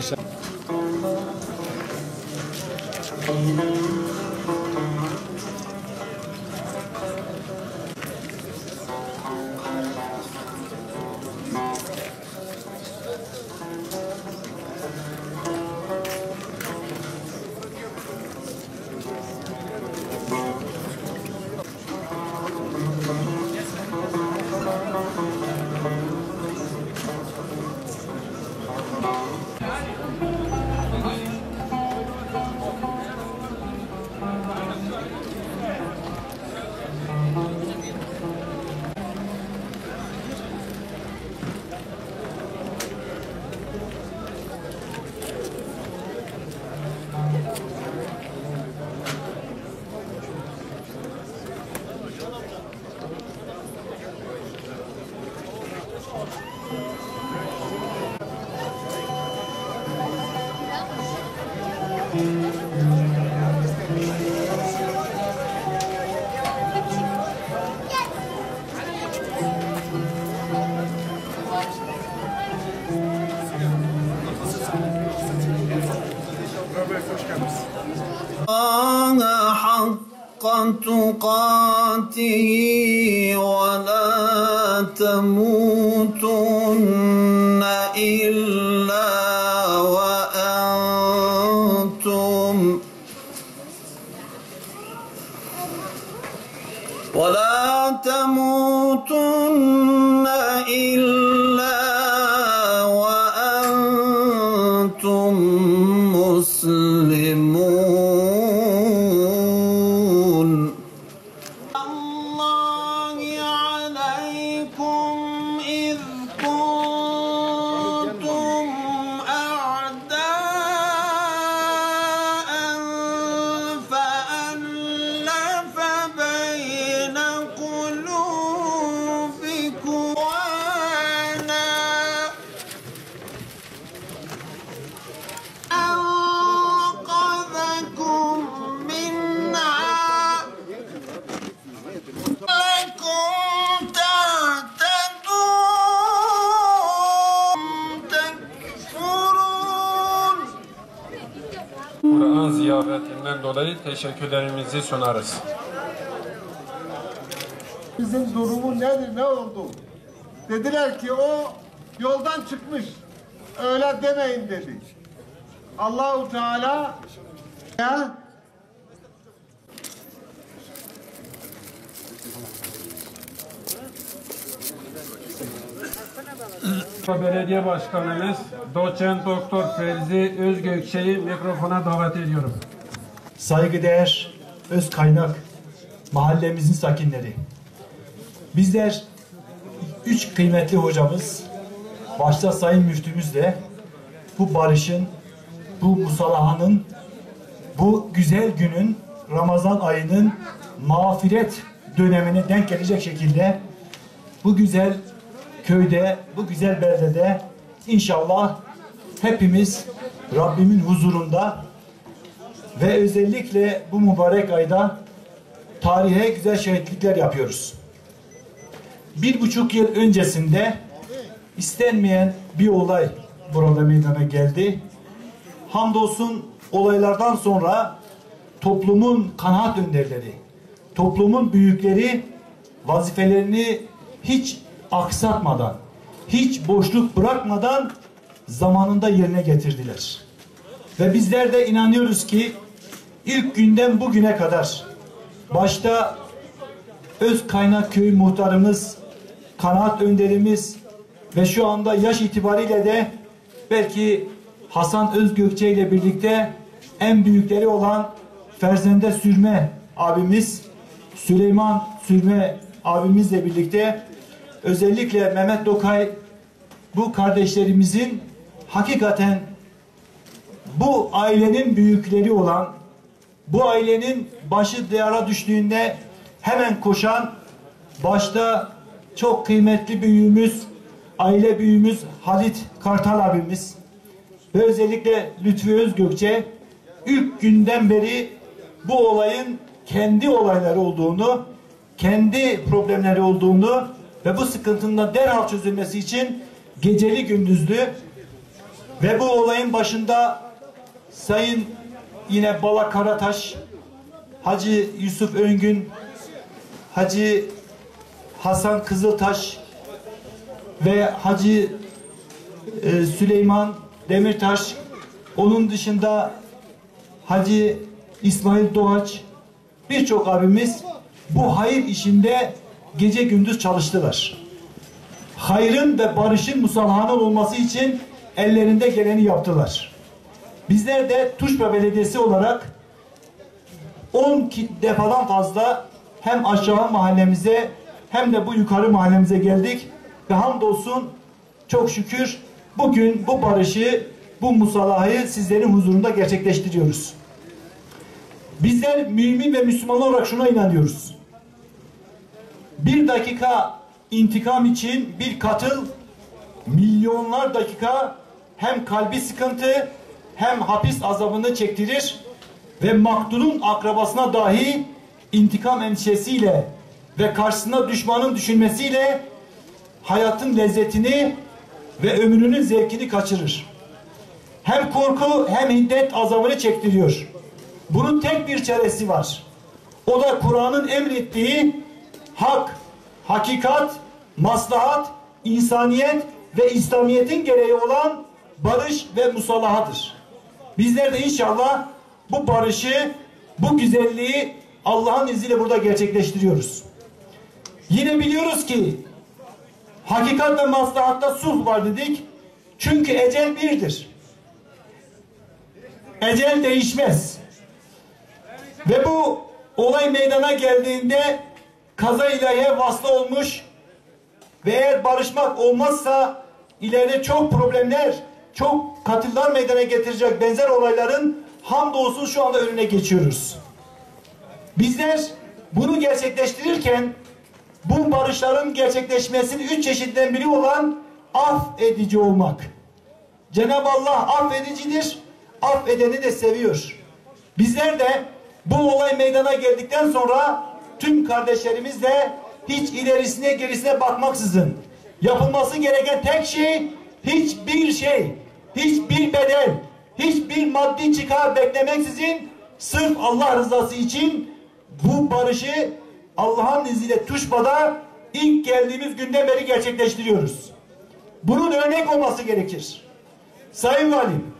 Thanks. تقاته ولا تموتن إلا وأنتم Kur'an ziyaretinden dolayı teşekkürlerimizi sunarız. Bizim durumu nedir, ne oldu? Dediler ki o yoldan çıkmış. Öyle demeyin dedi. Allahu Teala ya Belediye Başkanımız Doçent Doktor Fevzi Özgökçe'yi mikrofona davet ediyorum. saygıdeğer öz kaynak mahallemizin sakinleri. Bizler üç kıymetli hocamız başta Sayın Müftümüzle bu barışın, bu musalahanın, bu güzel günün, Ramazan ayının mağfiret dönemine denk gelecek şekilde bu güzel köyde, bu güzel beldede inşallah hepimiz Rabbimin huzurunda ve özellikle bu mübarek ayda tarihe güzel şehitlikler yapıyoruz. Bir buçuk yıl öncesinde istenmeyen bir olay burada meydana geldi. Hamdolsun olaylardan sonra toplumun kanaat önderleri, toplumun büyükleri vazifelerini hiç aksatmadan, hiç boşluk bırakmadan zamanında yerine getirdiler. Ve bizler de inanıyoruz ki ilk günden bugüne kadar başta öz kaynak köy muhtarımız, kanaat önderimiz ve şu anda yaş itibariyle de belki Hasan Özgökçe ile birlikte en büyükleri olan Ferzende Sürme abimiz, Süleyman Sürme abimizle birlikte özellikle Mehmet Dokay bu kardeşlerimizin hakikaten bu ailenin büyükleri olan, bu ailenin başı diyara düştüğünde hemen koşan, başta çok kıymetli büyüğümüz, aile büyüğümüz Halit Kartal abimiz ve özellikle Lütfü Özgökçe ilk günden beri bu olayın kendi olayları olduğunu, kendi problemleri olduğunu ve bu sıkıntının da derhal çözülmesi için geceli gündüzlü Ve bu olayın başında Sayın yine Bala Karataş, Hacı Yusuf Öngün, Hacı Hasan Kızıltaş ve Hacı e, Süleyman Demirtaş, onun dışında Hacı İsmail Doğaç, birçok abimiz bu hayır işinde gece gündüz çalıştılar. Hayrın ve barışın musallahanın olması için ellerinde geleni yaptılar. Bizler de Tuşba Belediyesi olarak 10 ki- defadan fazla hem aşağı mahallemize hem de bu yukarı mahallemize geldik ve hamdolsun çok şükür bugün bu barışı, bu musallahayı sizlerin huzurunda gerçekleştiriyoruz. Bizler mümin ve Müslümanlar olarak şuna inanıyoruz. Bir dakika intikam için bir katıl milyonlar dakika hem kalbi sıkıntı hem hapis azabını çektirir ve maktulun akrabasına dahi intikam endişesiyle ve karşısına düşmanın düşünmesiyle hayatın lezzetini ve ömrünün zevkini kaçırır. Hem korku hem hiddet azabını çektiriyor. Bunun tek bir çaresi var. O da Kur'an'ın emrettiği hak, hakikat, maslahat, insaniyet ve İslamiyet'in gereği olan barış ve musallahadır. Bizler de inşallah bu barışı, bu güzelliği Allah'ın izniyle burada gerçekleştiriyoruz. Yine biliyoruz ki hakikat ve maslahatta sulh var dedik. Çünkü ecel birdir. Ecel değişmez. Ve bu olay meydana geldiğinde kaza ilahiye vaslı olmuş ve eğer barışmak olmazsa ileride çok problemler, çok katıllar meydana getirecek benzer olayların hamdolsun şu anda önüne geçiyoruz. Bizler bunu gerçekleştirirken bu barışların gerçekleşmesinin üç çeşitten biri olan affedici olmak. Cenab-ı Allah affedicidir, affedeni de seviyor. Bizler de bu olay meydana geldikten sonra tüm kardeşlerimizle hiç ilerisine gerisine bakmaksızın yapılması gereken tek şey hiçbir şey, hiçbir bedel, hiçbir maddi çıkar beklemeksizin sırf Allah rızası için bu barışı Allah'ın izniyle Tuşba'da ilk geldiğimiz günden beri gerçekleştiriyoruz. Bunun örnek olması gerekir. Sayın Valim,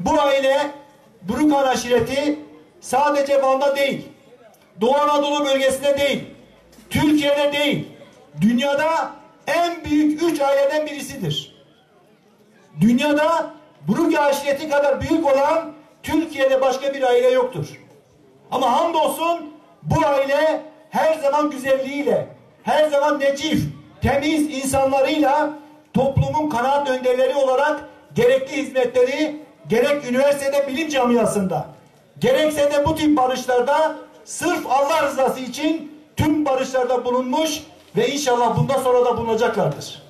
bu aile Burukan aşireti sadece Van'da değil, Doğu Anadolu bölgesinde değil, Türkiye'de değil, dünyada en büyük üç aileden birisidir. Dünyada Buruk aşireti kadar büyük olan Türkiye'de başka bir aile yoktur. Ama hamdolsun bu aile her zaman güzelliğiyle, her zaman necif, temiz insanlarıyla toplumun kanaat önderleri olarak gerekli hizmetleri gerek üniversitede bilim camiasında gerekse de bu tip barışlarda sırf Allah rızası için tüm barışlarda bulunmuş ve inşallah bundan sonra da bulunacaklardır.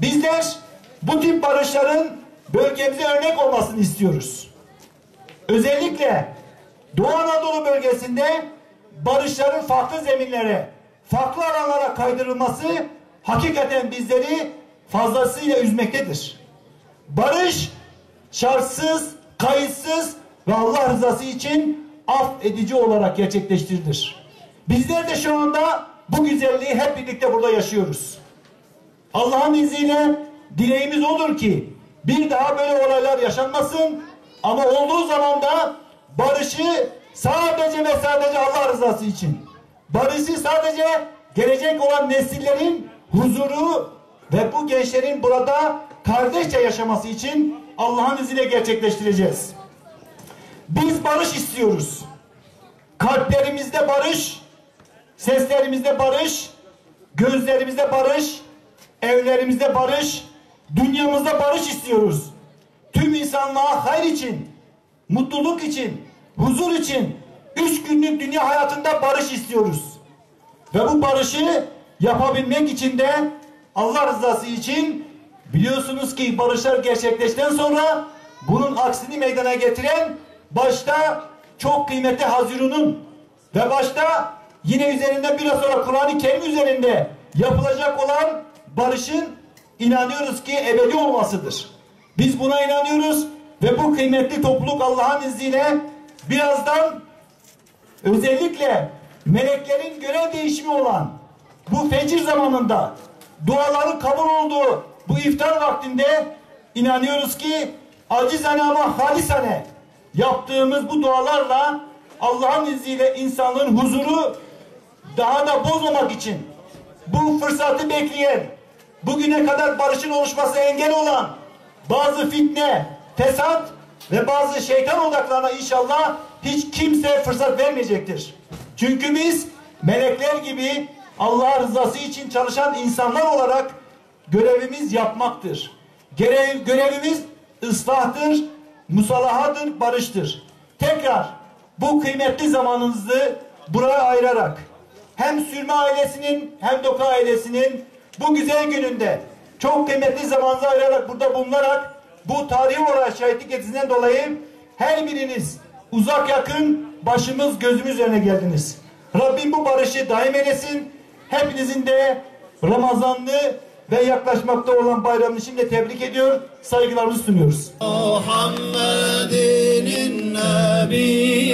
Bizler bu tip barışların bölgemize örnek olmasını istiyoruz. Özellikle Doğu Anadolu bölgesinde barışların farklı zeminlere, farklı alanlara kaydırılması hakikaten bizleri fazlasıyla üzmektedir. Barış şartsız, kayıtsız ve Allah rızası için affedici olarak gerçekleştirilir. Bizler de şu anda bu güzelliği hep birlikte burada yaşıyoruz. Allah'ın izniyle dileğimiz odur ki bir daha böyle olaylar yaşanmasın ama olduğu zaman da barışı sadece ve sadece Allah rızası için barışı sadece gelecek olan nesillerin huzuru ve bu gençlerin burada kardeşçe yaşaması için Allah'ın izniyle gerçekleştireceğiz. Biz barış istiyoruz. Kalplerimizde barış, seslerimizde barış, gözlerimizde barış, evlerimizde barış, dünyamızda barış istiyoruz. Tüm insanlığa hayır için, mutluluk için, huzur için, üç günlük dünya hayatında barış istiyoruz. Ve bu barışı yapabilmek için de Allah rızası için biliyorsunuz ki barışlar gerçekleştikten sonra bunun aksini meydana getiren başta çok kıymetli Hazirun'un ve başta yine üzerinden biraz sonra Kur'an-ı Kerim üzerinde yapılacak olan barışın inanıyoruz ki ebedi olmasıdır. Biz buna inanıyoruz ve bu kıymetli topluluk Allah'ın izniyle birazdan özellikle meleklerin görev değişimi olan bu fecir zamanında duaların kabul olduğu bu iftar vaktinde inanıyoruz ki acizane ama halisane yaptığımız bu dualarla Allah'ın izniyle insanlığın huzuru daha da bozmamak için bu fırsatı bekleyen bugüne kadar barışın oluşması engel olan bazı fitne, fesat ve bazı şeytan odaklarına inşallah hiç kimse fırsat vermeyecektir. Çünkü biz melekler gibi Allah rızası için çalışan insanlar olarak görevimiz yapmaktır. Görev, görevimiz ıslahtır, musalahadır, barıştır. Tekrar bu kıymetli zamanınızı buraya ayırarak hem Sürme ailesinin hem Doka ailesinin bu güzel gününde çok kıymetli zamanınızı ayırarak burada bulunarak bu tarihi olarak şahitlik ettiğinden dolayı her biriniz uzak yakın başımız gözümüz üzerine geldiniz. Rabbim bu barışı daim eylesin. Hepinizin de Ramazanlı ve yaklaşmakta olan bayramını şimdi tebrik ediyor, saygılarımızı sunuyoruz. Muhammed'in Nebi